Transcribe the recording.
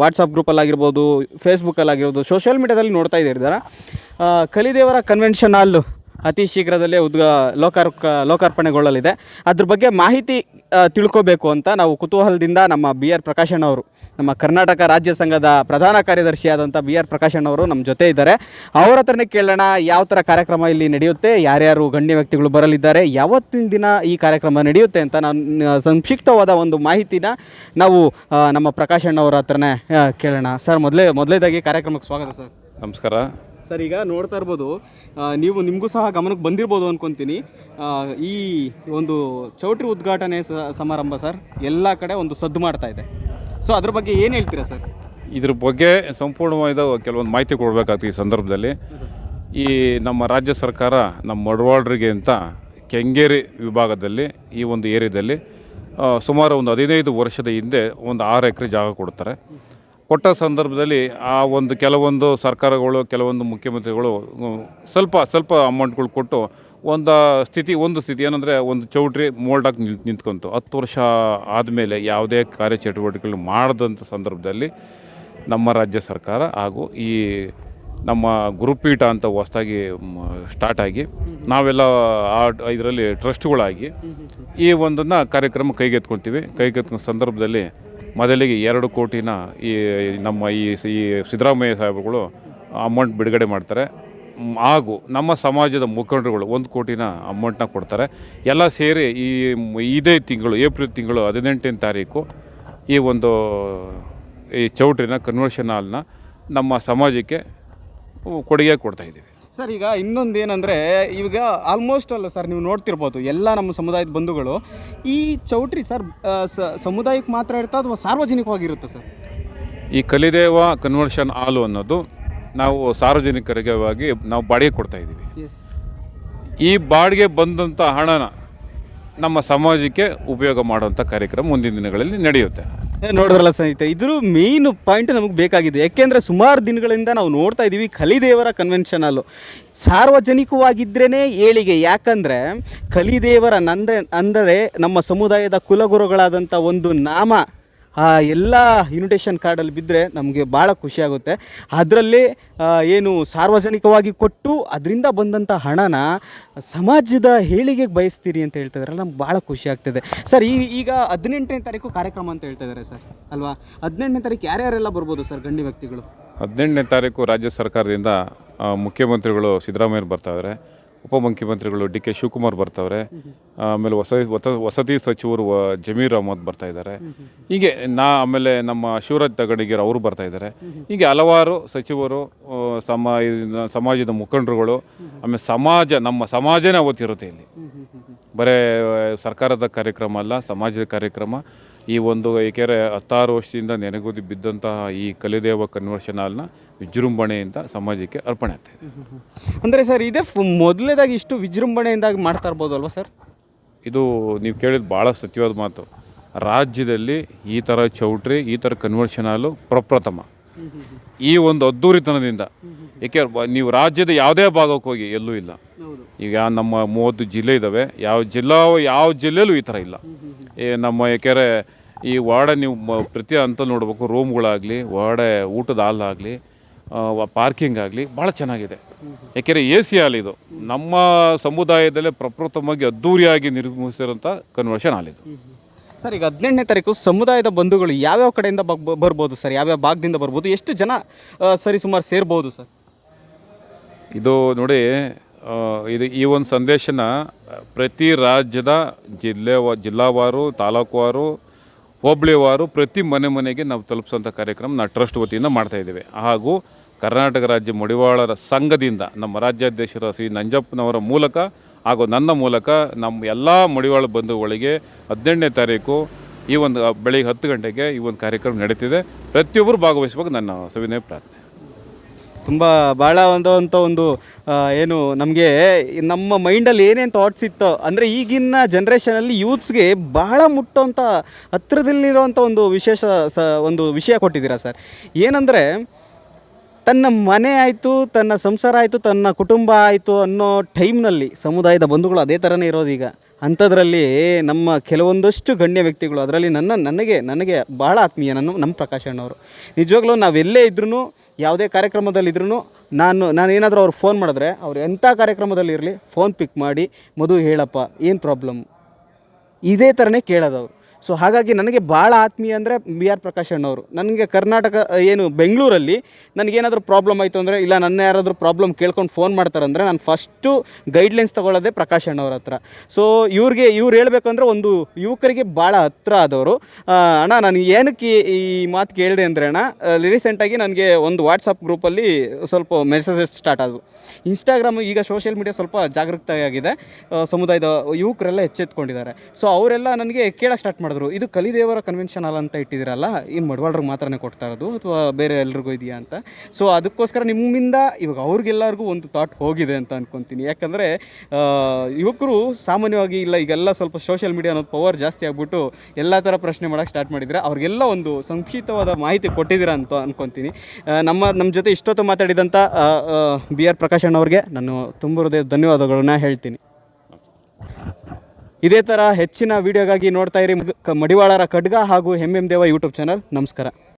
WhatsApp ಗ್ರೂಪಲ್ಲಾಗಿರ್ಬೋದು ಫೇಸ್ಬುಕ್ಕಲ್ಲಾಗಿರ್ಬೋದು social ಮೀಡ್ಯಾದಲ್ಲಿ ನೋಡ್ತಾ ಇದ್ದೀರಾ ಕಲಿದೇವರ ಕನ್ವೆನ್ಷನ್ ಹಾಲ್ ಅತಿ ಶೀಘ್ರದಲ್ಲೇ ಉದ್ಘ ಲೋಕಾರ್ ಲೋಕಾರ್ಪಣೆಗೊಳ್ಳಲಿದೆ. ಅದ್ರ ಬಗ್ಗೆ ಮಾಹಿತಿ ತಿಳ್ಕೋಬೇಕು ಅಂತ ನಾವು ಕುತೂಹಲದಿಂದ ನಮ್ಮ ಬಿ ಆರ್ ಪ್ರಕಾಶಣ್ಣ ಅವರು ನಮ್ಮ ಕರ್ನಾಟಕ ರಾಜ್ಯ ಸಂಘದ ಪ್ರಧಾನ ಕಾರ್ಯದರ್ಶಿಯಾದಂಥ ಬಿ ಆರ್ ಪ್ರಕಾಶ್ ಅವರು ನಮ್ಮ ಜೊತೆ ಇದ್ದಾರೆ. ಅವ್ರ ಹತ್ರನೇ ಕೇಳೋಣ ಯಾವ ಥರ ಕಾರ್ಯಕ್ರಮ ಇಲ್ಲಿ ನಡೆಯುತ್ತೆ ಯಾರ್ಯಾರು ಗಣ್ಯ ವ್ಯಕ್ತಿಗಳು ಬರಲಿದ್ದಾರೆ ಯಾವತ್ತಿನ ದಿನ ಈ ಕಾರ್ಯಕ್ರಮ ನಡೆಯುತ್ತೆ ಅಂತ ನಾನು ಸಂಕ್ಷಿಪ್ತವಾದ ಒಂದು ಮಾಹಿತಿನ ನಾವು ನಮ್ಮ ಪ್ರಕಾಶಣ್ಣ ಅಣ್ಣವರ ಹತ್ರನೇ ಕೇಳೋಣ. ಸರ್ ಮೊದಲೇ ಮೊದಲೇದಾಗಿ ಕಾರ್ಯಕ್ರಮಕ್ಕೆ ಸ್ವಾಗತ ಸರ್. ನಮಸ್ಕಾರ. ಸರ್ ಈಗ ನೋಡ್ತಾ ಇರ್ಬೋದು ನೀವು ನಿಮಗೂ ಸಹ ಗಮನಕ್ಕೆ ಬಂದಿರ್ಬೋದು ಅಂದ್ಕೊತೀನಿ ಈ ಒಂದು ಚೌಟ್ರಿ ಉದ್ಘಾಟನೆ ಸ- ಸಮಾರಂಭ ಸರ್ ಎಲ್ಲ ಕಡೆ ಒಂದು ಸದ್ದು ಮಾಡ್ತಾ ಇದೆ. ಸೊ ಅದ್ರ ಬಗ್ಗೆ ಏನು ಹೇಳ್ತೀರಾ ಸರ್ ಇದ್ರ ಬಗ್ಗೆ ಸಂಪೂರ್ಣವಾದ ಕೆಲವೊಂದು ಮಾಹಿತಿ ಕೊಡಬೇಕಾಗ್ತದೆ ಈ ಸಂದರ್ಭದಲ್ಲಿ. ಈ ನಮ್ಮ ರಾಜ್ಯ ಸರ್ಕಾರ ನಮ್ಮ ಮಡವಾಳರಿಗೆ ಅಂತ ಕೆಂಗೇರಿ ವಿಭಾಗದಲ್ಲಿ ಈ ಒಂದು ಏರಿಯಾದಲ್ಲಿ ಸುಮಾರು ಒಂದು ಹದಿನೈದು ವರ್ಷದ ಹಿಂದೆ ಒಂದು ಆರು ಎಕರೆ ಜಾಗ ಕೊಡ್ತಾರೆ. ಕೊಟ್ಟ ಸಂದರ್ಭದಲ್ಲಿ ಆ ಒಂದು ಕೆಲವೊಂದು ಸರ್ಕಾರಗಳು, ಕೆಲವೊಂದು ಮುಖ್ಯಮಂತ್ರಿಗಳು ಸ್ವಲ್ಪ ಸ್ವಲ್ಪ ಅಮೌಂಟ್ಗಳು ಕೊಟ್ಟು ಒಂದು ಸ್ಥಿತಿ ಒಂದು ಸ್ಥಿತಿ ಏನಂದರೆ ಒಂದು ಚೌಟ್ರಿ ಮೋಲ್ಡಾಗಿ ನಿಂತು, ನಿಂತ್ಕೊಂತು. ಹತ್ತು ವರ್ಷ ಆದಮೇಲೆ ಯಾವುದೇ ಕಾರ್ಯಚಟುವಟಿಕೆಗಳು ಮಾಡದಂಥ ಸಂದರ್ಭದಲ್ಲಿ ನಮ್ಮ ರಾಜ್ಯ ಸರ್ಕಾರ ಹಾಗೂ ಈ ನಮ್ಮ ಗುರುಪೀಠ ಅಂತ ಹೊಸದಾಗಿ ಸ್ಟಾರ್ಟ್ ಆಗಿ ನಾವೆಲ್ಲ ಆ ಇದರಲ್ಲಿ ಟ್ರಸ್ಟ್ಗಳಾಗಿ ಈ ಒಂದನ್ನು ಕಾರ್ಯಕ್ರಮ ಕೈಗೆತ್ಕೊಳ್ತೀವಿ ಕೈಗೆತ್ಕೊಂಡ ಸಂದರ್ಭದಲ್ಲಿ ಮೊದಲಿಗೆ ಎರಡು ಕೋಟಿನ ಈ ನಮ್ಮ ಈ ಸಿದ್ದರಾಮಯ್ಯ ಸಾಹೇಬರುಗಳು ಅಮೌಂಟ್ ಬಿಡುಗಡೆ ಮಾಡ್ತಾರೆ. ಹಾಗೂ ನಮ್ಮ ಸಮಾಜದ ಮುಖಂಡರುಗಳು ಒಂದು ಕೋಟಿನ ಅಮೌಂಟ್ನ ಕೊಡ್ತಾರೆ. ಎಲ್ಲ ಸೇರಿ ಈ ಇದೇ ತಿಂಗಳು ಏಪ್ರಿಲ್ ತಿಂಗಳು ಹದಿನೆಂಟನೇ ತಾರೀಕು ಈ ಒಂದು ಈ ಚೌಟ್ರಿನ ಕನ್ವರ್ಷನ್ ಹಾಲ್ನ ನಮ್ಮ ಸಮಾಜಕ್ಕೆ ಕೊಡುಗೆ ಕೊಡ್ತಾ ಇದ್ದೀವಿ. ಸರ್ ಈಗ ಇನ್ನೊಂದು ಏನಂದರೆ ಈಗ ಆಲ್ಮೋಸ್ಟ್ ಅಲ್ಲ ಸರ್ ನೀವು ನೋಡ್ತಿರ್ಬೋದು ಎಲ್ಲ ನಮ್ಮ ಸಮುದಾಯದ ಬಂಧುಗಳು. ಈ ಚೌಟ್ರಿ ಸರ್ ಸ- ಸಮುದಾಯಕ್ಕೆ ಮಾತ್ರ ಇರ್ತಾ ಅಥವಾ ಸಾರ್ವಜನಿಕವಾಗಿರುತ್ತೆ ಸರ್? ಈ ಕಲಿದೇವ ಕನ್ವರ್ಷನ್ ಹಾಲು ಅನ್ನೋದು ನಾವು ಸಾರ್ವಜನಿಕರಿಗಾಗಿ ನಾವು ಬಾಡಿಗೆ ಕೊಡ್ತಾ ಇದ್ದೀವಿ. ಈ ಬಾಡಿಗೆ ಬಂದಂಥ ಹಣನ ನಮ್ಮ ಸಮಾಜಕ್ಕೆ ಉಪಯೋಗ ಮಾಡುವಂಥ ಕಾರ್ಯಕ್ರಮ ಮುಂದಿನ ದಿನಗಳಲ್ಲಿ ನಡೆಯುತ್ತೆ. ನೋಡಿದ್ರಲ್ಲ ಸ್ನೇಹಿತೆ ಇದ್ರ ಮೇನ್ ಪಾಯಿಂಟ್ ನಮಗೆ ಬೇಕಾಗಿದೆ. ಯಾಕೆಂದರೆ ಸುಮಾರು ದಿನಗಳಿಂದ ನಾವು ನೋಡ್ತಾ ಇದ್ದೀವಿ ಕಲಿದೇವರ ಕನ್ವೆನ್ಷನಲ್ಲು ಅಲ್ಲೂ. ಸಾರ್ವಜನಿಕವಾಗಿದ್ರೇ ಏಳಿಗೆ ಯಾಕಂದರೆ ಕಲಿದೇವರ ನಂದ ಅಂದರೆ ನಮ್ಮ ಸಮುದಾಯದ ಕುಲಗುರುಗಳಾದಂಥ ಒಂದು ನಾಮ ಆ ಎಲ್ಲ ಇನ್ವಿಟೇಷನ್ ಕಾರ್ಡಲ್ಲಿ ಬಿದ್ದರೆ ನಮಗೆ ಭಾಳ ಖುಷಿಯಾಗುತ್ತೆ ಅದರಲ್ಲಿ ಏನು ಸಾರ್ವಜನಿಕವಾಗಿ ಕೊಟ್ಟು ಅದರಿಂದ ಬಂದಂಥ ಹಣನ ಸಮಾಜದ ಹೇಳಿಗೆಗೆ ಬಯಸ್ತೀರಿ ಅಂತ ಹೇಳ್ತಾ ಇದಾರೆ. ನಮ್ಗೆ ಭಾಳ ಖುಷಿ ಆಗ್ತದೆ. ಸರ್, ಈ, ಈಗ ಹದಿನೆಂಟನೇ ತಾರೀಕು ಕಾರ್ಯಕ್ರಮ ಅಂತ ಹೇಳ್ತಾ ಇದ್ದಾರೆ ಸರ್, ಅಲ್ವಾ? ಹದಿನೆಂಟನೇ ತಾರೀಕು ಯಾರ್ಯಾರೆಲ್ಲ ಬರ್ಬೋದು ಸರ್ ಗಣ್ಯ ವ್ಯಕ್ತಿಗಳು? ಹದಿನೆಂಟನೇ ತಾರೀಕು ರಾಜ್ಯ ಸರ್ಕಾರದಿಂದ ಮುಖ್ಯಮಂತ್ರಿಗಳು ಸಿದ್ದರಾಮಯ್ಯ ಬರ್ತಾವ್ರೆ ಉಪಮುಖ್ಯಮಂತ್ರಿಗಳು ಡಿ ಕೆ ಶಿವಕುಮಾರ್ ಬರ್ತವ್ರೆ. ಆಮೇಲೆ ವಸತಿ ವಸತಿ ಸಚಿವರು ಜಮೀರ್ ಅಹಮದ್ ಬರ್ತಾ ಇದ್ದಾರೆ. ಹೀಗೆ ನಾ, ಆಮೇಲೆ ನಮ್ಮ ಶಿವರಾಜ್ ತಗಡಿಗೆರ್ ಅವರು ಬರ್ತಾ ಇದ್ದಾರೆ. ಹೀಗೆ ಹಲವಾರು ಸಚಿವರು ಸಮ ಸಮಾಜದ ಮುಖಂಡರುಗಳು, ಆಮೇಲೆ ಸಮಾಜ, ನಮ್ಮ ಸಮಾಜನೇ ಅವತ್ತಿರುತ್ತೆ ಇಲ್ಲಿ. ಬರೀ, ಸರ್ಕಾರದ ಕಾರ್ಯಕ್ರಮ ಅಲ್ಲ, ಸಮಾಜದ ಕಾರ್ಯಕ್ರಮ. ಈ ಒಂದು ಏಕೆರೆ ಹತ್ತಾರು ವರ್ಷದಿಂದ ನೆನೆಗುದಿ ಬಿದ್ದಂತಹ ಈ ಕಲಿದೇವ ಕನ್ವರ್ಷನ್ ಹಾಲ್ನ ವಿಜೃಂಭಣೆಯಿಂದ ಸಮಾಜಕ್ಕೆ ಅರ್ಪಣೆ ಆಗ್ತಾ ಇದೆ. ಅಂದರೆ ಸರ್ ಇದೇ ಮೊದಲೇದಾಗಿ ಇಷ್ಟು ವಿಜೃಂಭಣೆಯಿಂದಾಗಿ ಮಾಡ್ತಾ ಇರ್ಬೋದಲ್ವ ಸರ್? ಇದು ನೀವು ಕೇಳಿದ ಭಾಳ ಸತ್ಯವಾದ ಮಾತು. ರಾಜ್ಯದಲ್ಲಿ ಈ ಥರ ಚೌಟ್ರಿ ಈ ಥರ ಕನ್ವರ್ಷನ್ ಹಾಲು ಪ್ರಪ್ರಥಮ. ಈ ಒಂದು ಅದ್ದೂರಿತನದಿಂದ. ಏಕೆ ನೀವು ರಾಜ್ಯದ ಯಾವುದೇ ಭಾಗಕ್ಕೆ ಹೋಗಿ ಎಲ್ಲೂ ಇಲ್ಲ. ಈಗ ನಮ್ಮ ಮೂವತ್ತು ಜಿಲ್ಲೆ ಇದ್ದಾವೆ ಯಾವ ಜಿಲ್ಲಾ ಯಾವ ಜಿಲ್ಲೆಯಲ್ಲೂ ಈ ಥರ ಇಲ್ಲ. ಏ ನಮ್ಮ ಏಕೆರೆ ಈ ವಾರ್ಡ ನೀವು ಪ್ರತಿ ಹಂತ ನೋಡಬೇಕು. ರೂಮ್ಗಳಾಗಲಿ ವಾರ್ಡ ಊಟದ ಹಾಲಾಗಲಿ ಪಾರ್ಕಿಂಗ್ ಆಗಲಿ ಭಾಳ ಚೆನ್ನಾಗಿದೆ. ಯಾಕೆಂದರೆ ಎ ಸಿ ಹಾಲ್ ಇದು. ನಮ್ಮ ಸಮುದಾಯದಲ್ಲೇ ಪ್ರಪ್ರಥಮವಾಗಿ ಅದ್ದೂರಿಯಾಗಿ ನಿರ್ಮಿಸಿರೋಂಥ ಕನ್ವರ್ಷನ್ ಹಾಲ್ ಇದು. ಸರ್ ಈಗ ಹದಿನೆಂಟನೇ ತಾರೀಕು ಸಮುದಾಯದ ಬಂಧುಗಳು ಯಾವ್ಯಾವ ಕಡೆಯಿಂದ ಬರ್ಬೋದು ಸರ್? ಯಾವ್ಯಾವ ಭಾಗದಿಂದ ಬರ್ಬೋದು? ಎಷ್ಟು ಜನ ಸರಿ ಸುಮಾರು ಸೇರ್ಬೋದು ಸರ್? ಇದು ನೋಡಿ ಇದು ಈ ಒಂದು ಸಂದೇಶನ ಪ್ರತಿ ರಾಜ್ಯದ ಜಿಲ್ಲೆ ಜಿಲ್ಲಾವಾರು ತಾಲೂಕುವಾರು ಹೋಬಳಿವಾರು ಪ್ರತಿ ಮನೆ ಮನೆಗೆ ನಾವು ತಲುಪಿಸೋಂಥ ಕಾರ್ಯಕ್ರಮ ನಾವು ಟ್ರಸ್ಟ್ ವತಿಯಿಂದ ಮಾಡ್ತಾಯಿದ್ದೇವೆ ಹಾಗೂ ಕರ್ನಾಟಕ ರಾಜ್ಯ ಮಡಿವಾಳರ ಸಂಘದಿಂದ ನಮ್ಮ ರಾಜ್ಯಾಧ್ಯಕ್ಷರ ಶ್ರೀ ನಂಜಪ್ಪನವರ ಮೂಲಕ ಹಾಗೂ ನನ್ನ ಮೂಲಕ ನಮ್ಮ ಎಲ್ಲ ಮಡಿವಾಳ ಬಂಧುಗಳಿಗೆ ಹದಿನೆಂಟನೇ ತಾರೀಕು ಈ ಒಂದು ಬೆಳಿಗ್ಗೆ ಹತ್ತು ಗಂಟೆಗೆ ಈ ಒಂದು ಕಾರ್ಯಕ್ರಮ ನಡೀತಿದೆ. ಪ್ರತಿಯೊಬ್ಬರು ಭಾಗವಹಿಸಬೇಕು ನನ್ನ ಸವಿನಯ ಪ್ರಾರ್ಥನೆ. ತುಂಬ ಭಾಳ ಒಂದಂಥ ಒಂದು ಏನು ನಮಗೆ ನಮ್ಮ ಮೈಂಡಲ್ಲಿ ಏನೇನು ಥಾಟ್ಸ್ ಇತ್ತೋ, ಅಂದರೆ ಈಗಿನ ಜನ್ರೇಷನಲ್ಲಿ ಯೂತ್ಸ್ಗೆ ಬಹಳ ಮುಟ್ಟೋಂಥ ಹತ್ತಿರದಲ್ಲಿರೋವಂಥ ಒಂದು ವಿಶೇಷ ಸ, ಒಂದು ವಿಷಯ ಕೊಟ್ಟಿದ್ದೀರಾ ಸರ್? ಏನಂದರೆ ತನ್ನ ಮನೆ ಆಯಿತು, ತನ್ನ ಸಂಸಾರ ಆಯಿತು, ತನ್ನ ಕುಟುಂಬ ಆಯಿತು ಅನ್ನೋ ಟೈಮ್ನಲ್ಲಿ ಸಮುದಾಯದ ಬಂಧುಗಳು ಅದೇ ಥರನೇ ಇರೋದು ಈಗ. ಅಂಥದ್ರಲ್ಲಿ ನಮ್ಮ ಕೆಲವೊಂದಷ್ಟು ಗಣ್ಯ ವ್ಯಕ್ತಿಗಳು, ಅದರಲ್ಲಿ ನನ್ನ, ನನಗೆ ನನಗೆ ಬಹಳ ಆತ್ಮೀಯ ನನ್ನ, ನಮ್ಮ ಪ್ರಕಾಶ್ ಅಣ್ಣವರು. ನಿಜವಾಗ್ಲೂ ನಾವೆಲ್ಲೇ ಇದ್ರೂ ಯಾವುದೇ ಕಾರ್ಯಕ್ರಮದಲ್ಲಿದ್ರೂ ನಾನು ನಾನು ಏನಾದರೂ ಅವ್ರು ಫೋನ್ ಮಾಡಿದ್ರೆ, ಅವ್ರು ಎಂಥ ಕಾರ್ಯಕ್ರಮದಲ್ಲಿ ಇರಲಿ ಫೋನ್ ಪಿಕ್ ಮಾಡಿ, ಮಧು ಹೇಳಪ್ಪ, ಏನು ಪ್ರಾಬ್ಲಮ್ ಇದೇ ಥರನೇ ಕೇಳೋದವ್ರು ಸೊ ಹಾಗಾಗಿ ನನಗೆ ಭಾಳ ಆತ್ಮೀಯ ಅಂದರೆ ಬಿ ಆರ್ ಪ್ರಕಾಶ್ ಅಣ್ಣವರು. ನನಗೆ ಕರ್ನಾಟಕ ಏನು, ಬೆಂಗಳೂರಲ್ಲಿ ನನಗೇನಾದರೂ ಪ್ರಾಬ್ಲಮ್ ಆಯಿತು ಅಂದರೆ, ಇಲ್ಲ ನನ್ನ ಯಾರಾದರೂ ಪ್ರಾಬ್ಲಮ್ ಕೇಳ್ಕೊಂಡು ಫೋನ್ ಮಾಡ್ತಾರಂದರೆ ನಾನು ಫಸ್ಟು ಗೈಡ್ಲೈನ್ಸ್ ತೊಗೊಳ್ಳೋದೇ ಪ್ರಕಾಶ್ ಅಣ್ಣವ್ರ ಹತ್ರ. ಸೊ ಇವ್ರಿಗೆ, ಇವ್ರು ಹೇಳಬೇಕು ಅಂದರೆ ಒಂದು ಯುವಕರಿಗೆ ಭಾಳ ಹತ್ರ ಆದವರು. ಅಣ್ಣ, ನಾನು ಏನಕ್ಕೆ ಈ ಮಾತು ಕೇಳಿದೆ ಅಂದರೆ ಅಣ್ಣ ರೀಸೆಂಟಾಗಿ ನನಗೆ ಒಂದು ವಾಟ್ಸಪ್ ಗ್ರೂಪಲ್ಲಿ ಸ್ವಲ್ಪ ಮೆಸೇಜಸ್ ಸ್ಟಾರ್ಟ್ ಆದವು. ಇನ್ಸ್ಟಾಗ್ರಾಮ್ ಈಗ ಸೋಷಿಯಲ್ ಮೀಡಿಯಾ ಸ್ವಲ್ಪ ಜಾಗೃತವಾಗಿದೆ ಆಗಿದೆ ಸಮುದಾಯದ ಯುವಕರೆಲ್ಲ ಎಚ್ಚೆತ್ಕೊಂಡಿದ್ದಾರೆ. ಸೊ ಅವರೆಲ್ಲ ನನಗೆ ಕೇಳಕ್ಕೆ ಸ್ಟಾರ್ಟ್ ಮಾಡಿದ್ರು. ಇದು ಕಲಿದೇವರ ಕನ್ವೆನ್ಷನ್ ಹಾಲ್ ಅಂತ ಇಟ್ಟಿದ್ದೀರಲ್ಲ ಈ ಮಡವಾಳ್ರಿಗೆ ಮಾತ್ರನೇ ಕೊಡ್ತಾ ಇರೋದು ಅಥವಾ ಬೇರೆ ಎಲ್ರಿಗೂ ಇದೆಯಾ ಅಂತ? ಸೊ ಅದಕ್ಕೋಸ್ಕರ ನಿಮ್ಮಿಂದ ಇವಾಗ ಅವ್ರಿಗೆಲ್ಲರಿಗೂ ಒಂದು ಥಾಟ್ ಹೋಗಿದೆ ಅಂತ ಅಂದ್ಕೊತೀನಿ ಯಾಕಂದರೆ ಯುವಕರು ಸಾಮಾನ್ಯವಾಗಿ ಇಲ್ಲ, ಈಗೆಲ್ಲ ಸ್ವಲ್ಪ ಸೋಷಿಯಲ್ ಮೀಡಿಯಾ ಅನ್ನೋದು ಪವರ್ ಜಾಸ್ತಿ ಆಗಿಬಿಟ್ಟು ಎಲ್ಲ ಥರ ಪ್ರಶ್ನೆ ಮಾಡೋಕ್ಕೆ ಸ್ಟಾರ್ಟ್ ಮಾಡಿದರೆ ಅವ್ರಿಗೆಲ್ಲ ಒಂದು ಸಂಕ್ಷಿಪ್ತವಾದ ಮಾಹಿತಿ ಕೊಟ್ಟಿದ್ದೀರಾ ಅಂತ ಅನ್ಕೊತೀನಿ. ನಮ್ಮ ನಮ್ಮ ಜೊತೆ ಇಷ್ಟೊತ್ತು ಮಾತಾಡಿದಂಥ ಬಿ ಆರ್ ಪ್ರಕಾಶ್ ಅಣ್ಣವ್ರಿಗೆ ನಾನು ತುಂಬ ಹೃದಯ ಧನ್ಯವಾದಗಳನ್ನ ಹೇಳ್ತೀನಿ. ಇದೇ ಥರ ಹೆಚ್ಚಿನ ವಿಡಿಯೋಗಾಗಿ ನೋಡ್ತಾ ಇರಿ. ಮಡಿವಾಳರ ಖಡ್ಗ ಹಾಗೂ ಎಂ ದೇವ ಯೂಟ್ಯೂಬ್ ಚಾನಲ್. ನಮಸ್ಕಾರ.